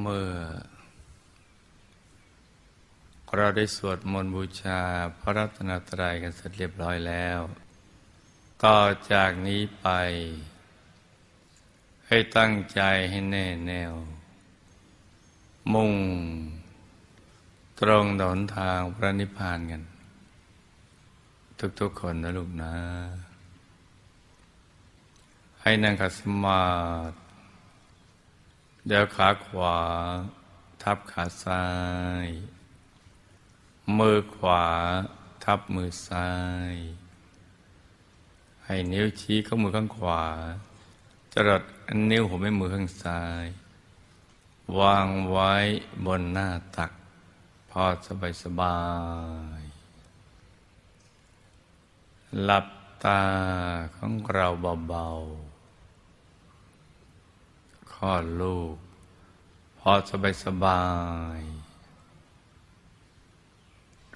เมื่อ เราได้สวดมนต์บูชาพระรัตนตรัยกันเสร็จเรียบร้อยแล้ว ต่อจากนี้ไป ให้ตั้งใจให้แน่แน่ว มุ่ง ตรงหนทางพระนิพพานกัน ทุกๆคนนะลูกนะ ให้นั่งขัดสมาธิ เดี๋ยวขาขวา ทับขาซ้าย มือขวา ทับมือซ้าย ให้นิ้วชี้ข้ามือข้างขวา จรดนิ้วหัวแม่มือข้างซ้าย วางไว้บนหน้าตัก พอสบายสบาย หลับตาของเราเบาๆ ลอดลูก พอสบายสบาย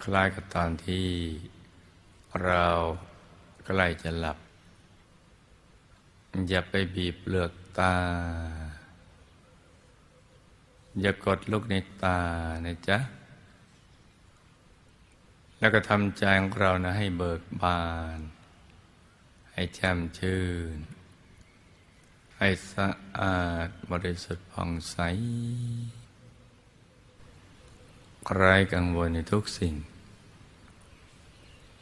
คล้ายกับตอนที่เราใกล้จะหลับ อย่าไปบีบเปลือกตา อย่ากดลูกในตานะจ๊ะ แล้วก็ทำใจของเรานะให้เบิกบาน ให้แจ่มชื่น ให้สะอาดบริสุทธิ์ผ่องใสไร้กังวลในทุกสิ่ง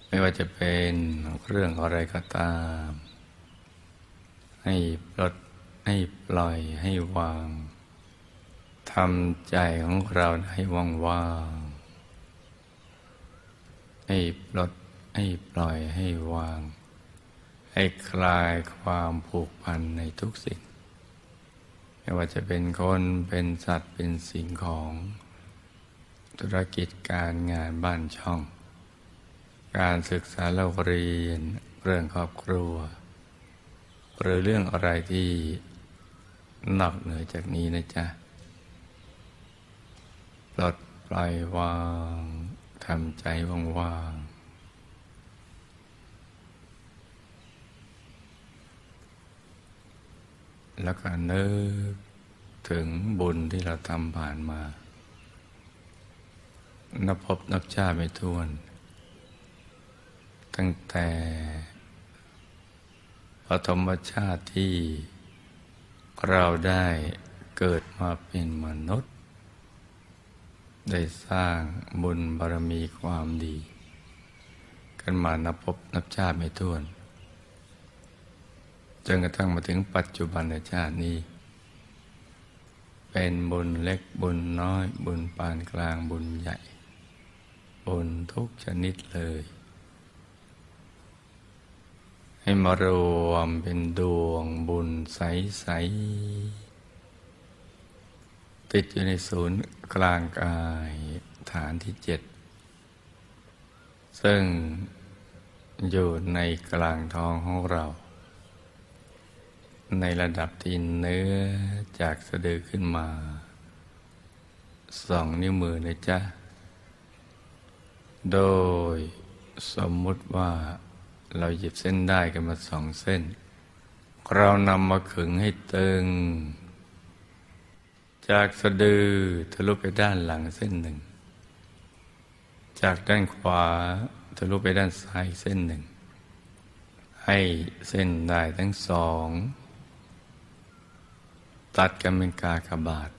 ไม่ว่าจะเป็นเรื่องอะไรก็ตาม ให้ปลดให้ปล่อยให้วางทำใจของเราให้ว่างว่างให้ปลดให้ปล่อยให้วาง ให้คลายความผูกพันในทุกสิ่ง ไม่ว่าจะเป็นคนเป็นสัตว์เป็นสิ่งของธุรกิจการงานบ้านช่อง การศึกษาเล่าเรียนเรื่องครอบครัว หรือเรื่องอะไรที่นอกเหนือจากนี้นะจ๊ะปลดปล่อยวางทำใจว่างๆ แล้วก็นึกถึงบุญที่เราทำผ่านมา นับพบนับชาติไม่ท้วน ตั้งแต่ปฐมชาติที่เราได้เกิดมาเป็นมนุษย์ ได้สร้างบุญบารมีความดี กันมานับพบนับชาติไม่ถ้วน จนกระทั่งมาถึงปัจจุบันชาตินี้ เป็นบุญเล็กบุญน้อย บุญปานกลางบุญใหญ่ บุญทุกชนิดเลย ให้มารวมเป็นดวงบุญใส ๆ ติดอยู่ในศูนย์กลางกายฐานที่เจ็ด ซึ่งอยู่ในกลางท้องของเรา ในระดับที่เนื้อจากสะดือขึ้นมาสองนิ้วมือนะจ๊ะ โดยสมมุติว่าเราหยิบเส้นได้กันมาสองเส้น เรานำมาขึงให้ตึง จากสะดือทะลุไปด้านหลังเส้นหนึ่ง จากด้านขวาทะลุไปด้านซ้ายเส้นหนึ่ง ให้เส้นได้ทั้งสอง ตัดกันเป็นกากบาท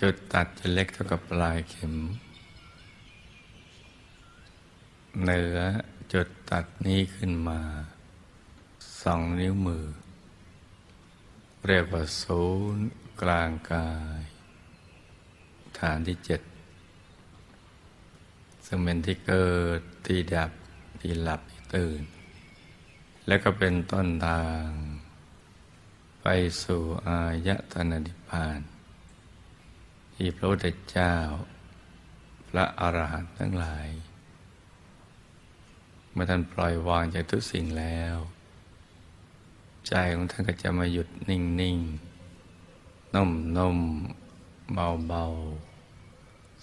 จุดตัดจะเล็กเท่ากับปลายเข็ม เหนือจุดตัดนี้ขึ้นมาสองนิ้วมือ เรียกว่าศูนย์กลางกาย ฐานที่เจ็ดซึ่งเป็นที่เกิดที่ดับที่หลับที่ตื่น และก็เป็นต้นทาง ไปสู่อายตนะนิพพาน ที่พระพุทธเจ้า พระอรหันต์ทั้งหลาย เมื่อท่านปล่อยวางจากทุกสิ่งแล้ว ใจของท่านก็จะมาหยุดนิ่งนิ่งนุ่มนุ่มเบาเบา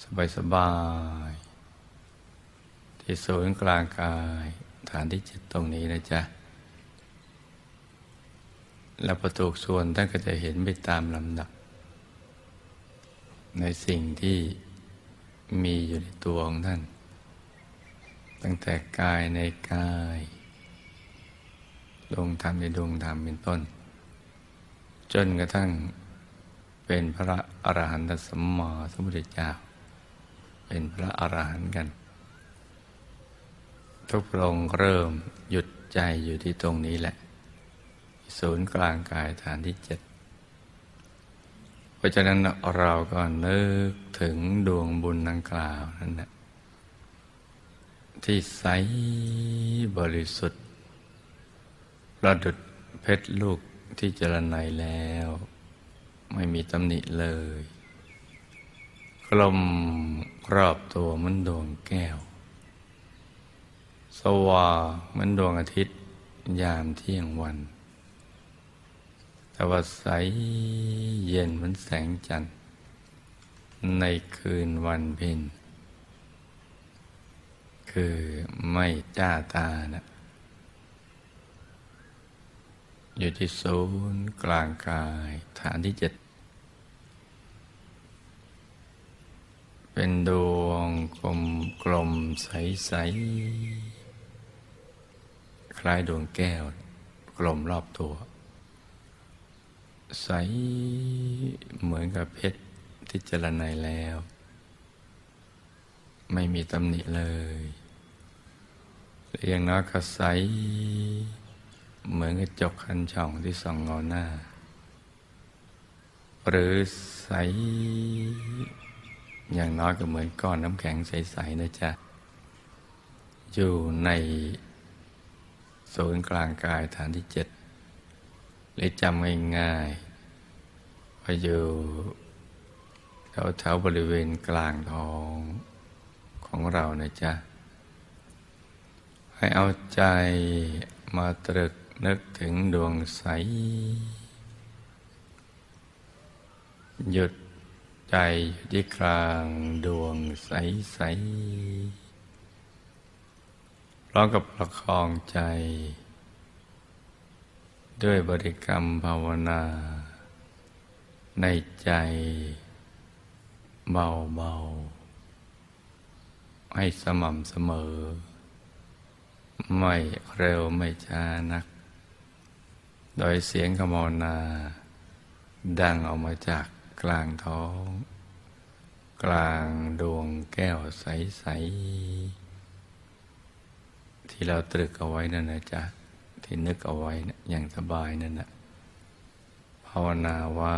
สบายสบาย ที่ศูนย์กลางกาย ฐานที่เจ็ดตรงนี้นะจ๊ะ แล้วประตูส่วนท่านก็จะเห็นไปตามลำดับ ในสิ่งที่มีอยู่ในตัวของท่าน ตั้งแต่กายในกายดวงธรรมในดวงธรรมเป็นต้น จนกระทั่งเป็นพระอรหันตสัมมาสัมพุทธเจ้า เป็นพระอรหันต์กัน ทุกพระองค์เริ่มหยุดใจอยู่ที่ตรงนี้แหละ ศูนย์กลางกายฐานที่เจ็ดเพราะฉะนั้นเราก็นึกถึงดวงบุญดังกล่าวนั่นแหละที่ใสบริสุทธิ์ประดุดเพชรลูกที่เจรไนแล้ว ไม่มีตำหนิเลย กลมครอบตัวมือนดวงแก้ว สว่างมือนดวงอาทิตย์ยามเที่ยงวัน แต่ว่าใสเย็นเหมือนแสงจันทร์ ในคืนวันเพ็ญคือไม่จ้าตานะอยู่ที่ศูนย์กลางกาย ฐานที่เจ็ด เป็นดวงกลมกลมใสใสคล้ายดวงแก้ว กลมรอบตัว ใสเหมือนกับเพชรที่เจรไนแล้ว ไม่มีตำหนิเลยเรียงน้อยก็ใสเหมือนกระจกคันช่องที่ส่องเงาหน้า หรือใส อย่างน้อยก็เหมือนก้อนน้ำแข็งใสๆนะจ๊ะ อยู่ในศูนย์กลางกายฐานที่เจ็ด เลยจำง่ายๆว่าอยู่แถวๆบริเวณกลางท้องของเรานะจ๊ะ ให้เอาใจมาตรึกนึกถึงดวงใส หยุดใจอยู่ที่กลางดวงใสใสพร้อมกับประคองใจ ด้วยบริกรรมภาวนา ในใจเบาๆ ให้สม่ำเสมอ ไม่เร็วไม่ช้านัก โดยเสียงขมาวนา ดังออกมาจากกลางท้อง กลางดวงแก้วใส ๆ ที่เราตรึกเอาไว้นั่นนะจ๊ะ ที่นึกเอาไว้นะอย่างสบายนั่นนะภาวนาว่า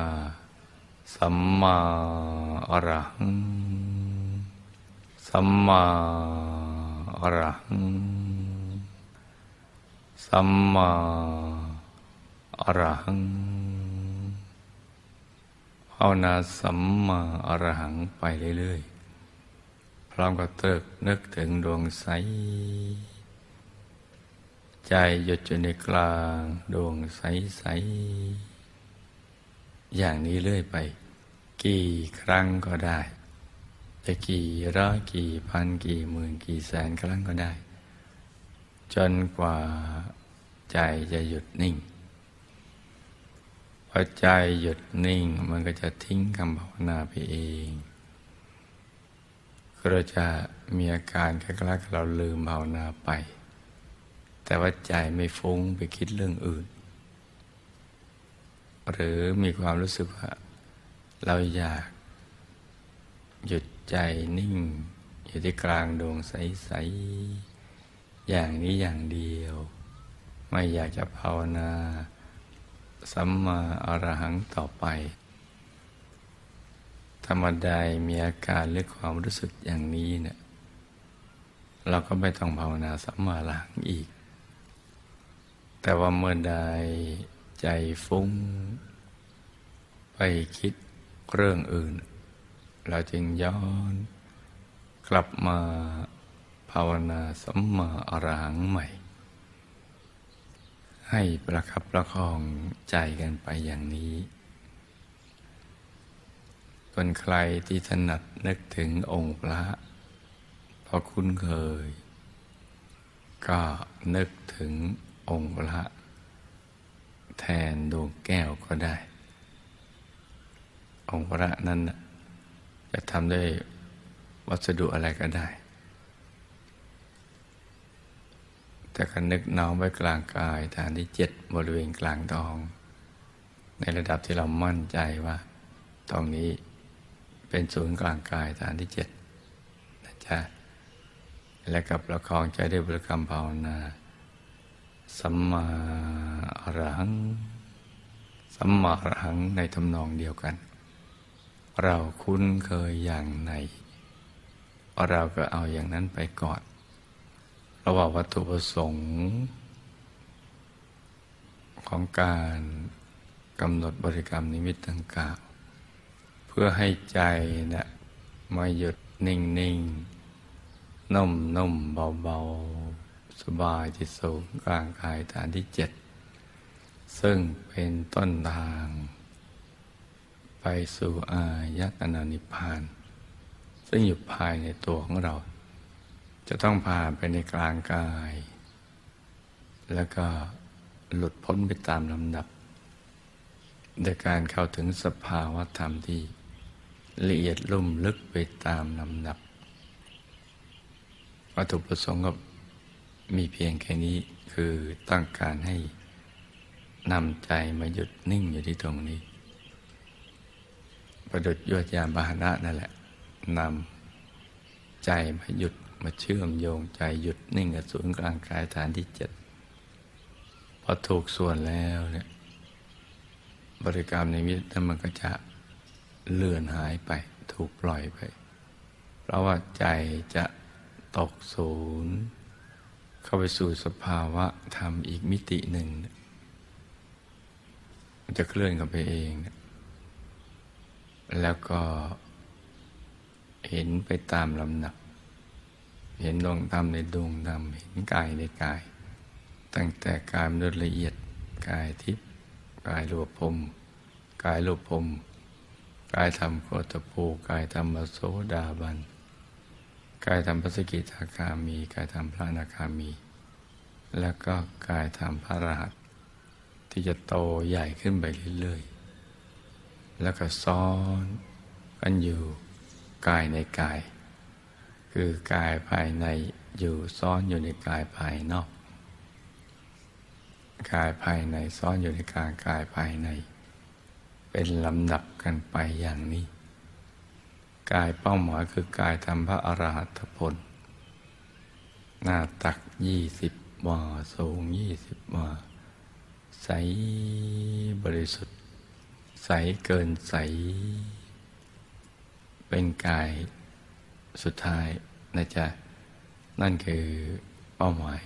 สัมมาอรหัง สัมมาอรหัง สัมมาอรหังภาวนาสัมมาอรหังไปเรื่อยๆ พร้อมกับตรึกนึกถึงดวงใส ใจหยุดอยู่ในกลางดวงใส ๆ อย่างนี้เรื่อยไป กี่ครั้งก็ได้ จะกี่ร้อยกี่พันกี่หมื่นกี่แสนครั้งก็ได้ จนกว่าใจจะหยุดนิ่งพอใจหยุดนิ่งมันก็จะทิ้งคำภาวนาไปเองเราจะมีอาการคล้ายๆกับเราลืมภาวนาไป แต่ว่าใจไม่ฟุ้งไปคิดเรื่องอื่น หรือมีความรู้สึกว่า เราอยาก หยุดใจนิ่ง อยู่ที่กลางดวงใส ๆ อย่างนี้อย่างเดียว ไม่อยากจะภาวนาสัมมาอรหังต่อไป ธรรมดามีอาการหรือความรู้สึกอย่างนี้เนี่ยเราก็ไม่ต้องภาวนาสัมมาอรหังอีก แต่ว่าเมื่อใดใจฟุ้ง ไปคิดเรื่องอื่น เราจึงย้อนกลับมาภาวนาสัมมาอรหังใหม่ ให้ประคับประคองใจกันไปอย่างนี้คนใครที่ถนัดนึกถึงองค์พระ พอคุ้นเคย ก็นึกถึง องค์พระ แทนดวงแก้วก็ได้ องค์พระนั้นจะทำด้วยวัสดุอะไรก็ได้ แต่ก็นึกน้อมไว้กลางกายฐานที่เจ็ดบริเวณกลางท้อง ในระดับที่เรามั่นใจว่าตรงนี้เป็นศูนย์กลางกายฐานที่เจ็ดนะจ๊ะและกับประคองใจด้วยบริกรรมภาวนา สัมมาอรหัง สัมมาอรหังในทำนองเดียวกัน เราคุ้นเคยอย่างไหน เราก็เอาอย่างนั้นไปก่อนระหว่างวัตถุประสงค์ ของการกำหนดบริกรรมนิมิตต่างๆเพื่อให้ใจนะมาหยุดนิ่งนิ่งนุ่มนุ่มเบาเบา สบายที่สูงกลางกายฐานที่เจ็ดซึ่งเป็นต้นทาง ไปสู่อายตนะนิพาน ซึ่งอยู่ภายในตัวของเรา จะต้องผ่านไปในกลางกาย แล้วก็หลุดพ้นไปตามลำดับโดยการเข้าถึงสภาวะธรรมที่ละเอียดลุ่มลึกไปตามลำดับวัตถุประสงค์ก็ มีเพียงแค่นี้คือต้องการให้นำใจมาหยุดนิ่งอยู่ที่ตรงนี้ ประดุจยวดยานบาหนะนั่นแหละนำใจมาหยุดมาเชื่อมโยงใจหยุดนิ่งกับศูนย์กลางกายฐานที่เจ็ดพอถูกส่วนแล้วเนี่ยบริกรรมในมิตนั้นมันก็จะเลื่อนหายไป ถูกปล่อยไป เพราะว่าใจจะตกศูนย์ เข้าไปสู่สภาวะธรรมอีกมิติหนึ่ง มันจะเคลื่อนกันไปเอง แล้วก็เห็นไปตามลำหนัก เห็นดวงธรรมในดวงธรรม เห็นกายในกาย ตั้งแต่กายมนุษย์ละเอียด กายทิพย์ กายรูปพรมกายรูปพรมกายธรรมโคตภูกายธรรมโสดาบัน กายธรรมพระสกิทาคามีกายธรรมพระนาคามี แล้วก็กายธรรมพระรหัส ที่จะโตใหญ่ขึ้นไปเรื่อยๆ แล้วก็ซ้อนกันอยู่กายในกาย คือกายภายในอยู่ซ้อนอยู่ในกายภายนอก กายภายในซ้อนอยู่ในกางกายภายใน เป็นลำดับกันไปอย่างนี้ กายเป้าหมายคือกายทำพระอรหัตผล หน้าตักยี่สิบวาสูงยี่สิบวาใสบริสุทธิ์ ใสเกินใส เป็นกายสุดท้ายนะจ๊ะ นั่นคือเป้าหมาย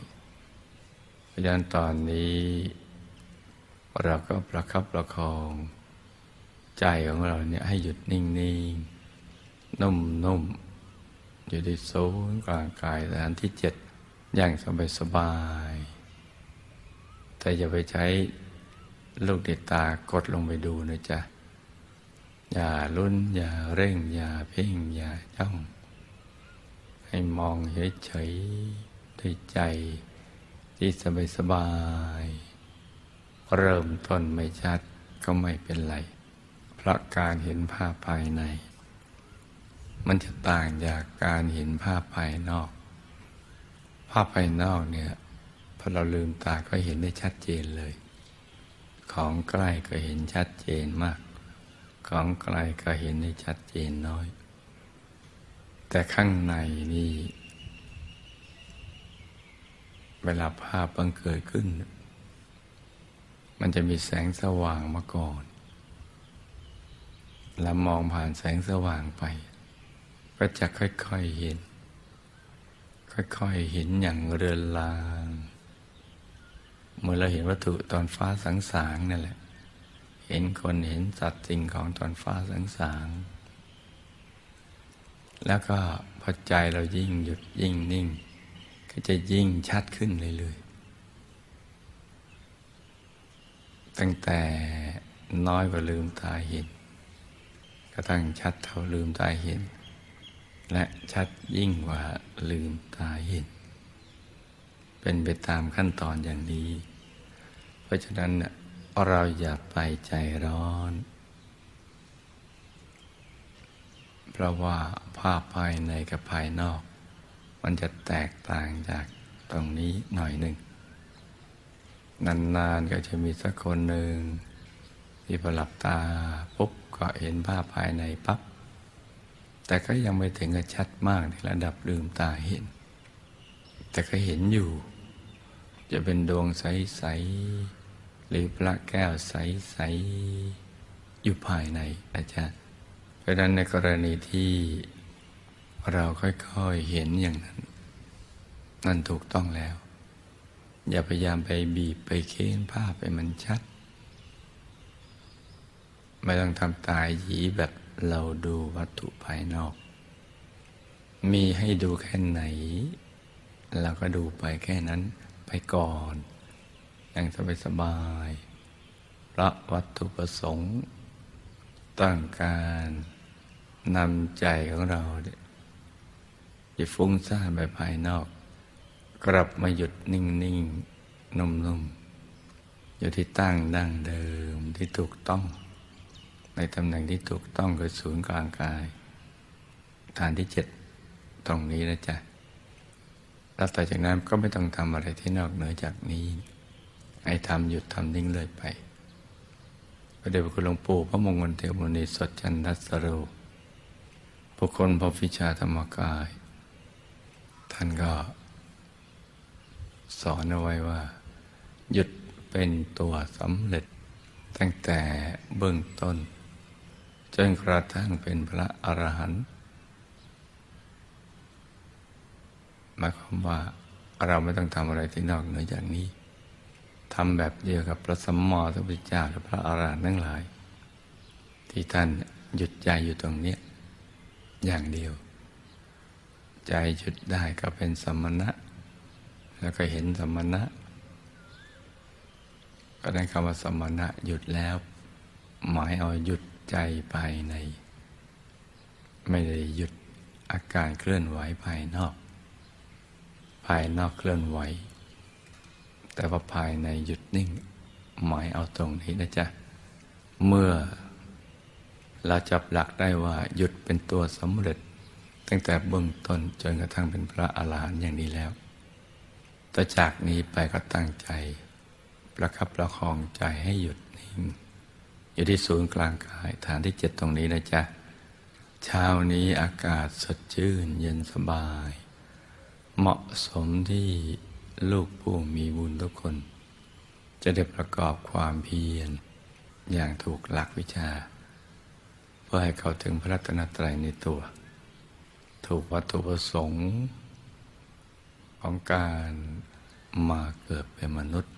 เพราะฉะนั้นตอนนี้ เราก็ประคับประคอง ใจของเราเนี่ยให้หยุดนิ่ง ๆ นุ่มๆ อยู่ที่ศูนย์กลางกายฐานที่เจ็ดอย่างสบายๆ แต่อย่าไปใช้ลูกเด็ดตากดลงไปดูนะจ๊ะ อย่าลุ้น อย่าเร่ง อย่าเพ่ง อย่าจ้อง ให้มองเฉยๆด้วยใจที่สบายสบายๆเริ่มต้นไม่ชัดก็ไม่เป็นไร เพราะการเห็นภาพภายใน มันจะต่างจากการเห็นภาพภายนอก ภาพภายนอกเนี่ยพอเราลืมตาก็เห็นได้ชัดเจนเลย ของใกล้ก็เห็นชัดเจนมาก ของไกลก็เห็นได้ชัดเจนน้อย แต่ข้างในนี่ เวลาภาพบังเกิดขึ้น มันจะมีแสงสว่างมาก่อน แล้วมองผ่านแสงสว่างไป ก็จะค่อยๆเห็น ค่อยๆเห็นอย่างเรือนลางเมื่อเราเห็นวัตถุตอนฟ้าสังสางนั่นแหละ เห็นคนเห็นสัตว์สิ่งของตอนฟ้าสังสาง แล้วก็พอใจเรายิ่งหยุดยิ่งนิ่ง ก็จะยิ่งชัดขึ้นเรื่อยๆ ตั้งแต่น้อยกว่าลืมตาเห็นกระทั่งชัดเท่าลืมตาเห็น และชัดยิ่งกว่าลืมตาเห็น เป็นไปตามขั้นตอนอย่างนี้ เพราะฉะนั้นเราอย่าไปใจร้อน เพราะว่าภาพภายในกับภายนอก มันจะแตกต่างจากตรงนี้หน่อยหนึ่ง นานๆก็จะมีสักคนหนึ่งที่พอหลับตาปุ๊บก็เห็นภาพภายในปั๊บ แต่ก็ยังไม่ถึงกับชัดมากในระดับลืมตาเห็น แต่ก็เห็นอยู่ จะเป็นดวงใส ๆ หรือพระแก้วใส ๆ อยู่ภายในนะจ๊ะเพราะฉะนั้นในกรณีที่เราค่อยๆเห็นอย่างนั้น นั่นถูกต้องแล้ว อย่าพยายามไปบีบไปเค้นภาพไปมันชัด ไม่ต้องทำตายหยีแบบ เราดูวัตถุภายนอก มีให้ดูแค่ไหน เราก็ดูไปแค่นั้นไปก่อนอย่างสบายสบายๆพระวัตถุประสงค์ต้องการนำใจของเราเนี่ยฟุ้งซ่านไปภายนอก กลับมาหยุดนิ่งๆนุ่มๆ อยู่ที่ตั้งดั้งเดิมที่ถูกต้อง ในตำแหน่งที่ถูกต้องคือศูนย์กลางกาย ฐานที่เจ็ดตรงนี้นะจ๊ะแล้วต่อจากนั้นก็ไม่ต้องทำอะไรที่นอกเหนือจากนี้ให้ทำหยุดทำนิ่งเลยไปพระเดชพระคุณหลวงปู่พระมงคลเทวมุนีสดจันทัสโรบุคคลพบวิชาธรรมกาย ท่านก็ สอนเอาไว้ว่า หยุดเป็นตัวสำเร็จตั้งแต่เบื้องต้น จนกระทั่งเป็นพระอรหันต์หมายความว่าเราไม่ต้องทำอะไรที่นอกเหนือจากนี้ทำแบบเดียวกับพระสัมมาสัมพุทธเจ้าและพระอรหันต์ทั้งหลาย ที่ท่านหยุดใจอยู่ตรงนี้ อย่างเดียว ใจหยุดได้ก็เป็นสมณะ แล้วก็เห็นสมณะ ก็ได้คำว่าสมณะหยุดแล้ว หมายเอาหยุด ใจภายใน ไม่ได้หยุดอาการเคลื่อนไหวภายนอก ภายนอกเคลื่อนไหว แต่ว่าภายในหยุดนิ่ง หมายเอาตรงนี้นะจ๊ะ เมื่อเราจับหลักได้ว่าหยุดเป็นตัวสำเร็จ ตั้งแต่เบื้องต้นจนกระทั่งเป็นพระอาหารหันต์อย่างนี้แล้วต่อจากนี้ไปก็ตั้งใจ ประคับประคองใจให้หยุดนิ่ง อยู่ที่ศูนย์กลางกาย ฐานที่เจ็ดตรงนี้นะจ๊ะ เช้านี้อากาศสดชื่นเย็นสบาย เหมาะสมที่ลูกผู้มีบุญทุกคน จะได้ประกอบความเพียร อย่างถูกหลักวิชา เพื่อให้เขาถึงพระรัตนตรัยในตัว ถูกวัตถุประสงค์ของการมาเกิดเป็นมนุษย์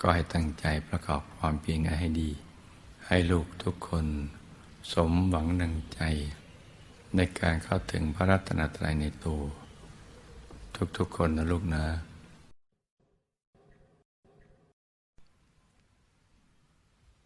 ก็ให้ตั้งใจประกอบความเพียรให้ดี ให้ลูกทุกคนสมหวังดังใจ ในการเข้าถึงพระรัตนตรัยในตัว ทุกๆคนนะลูกนะ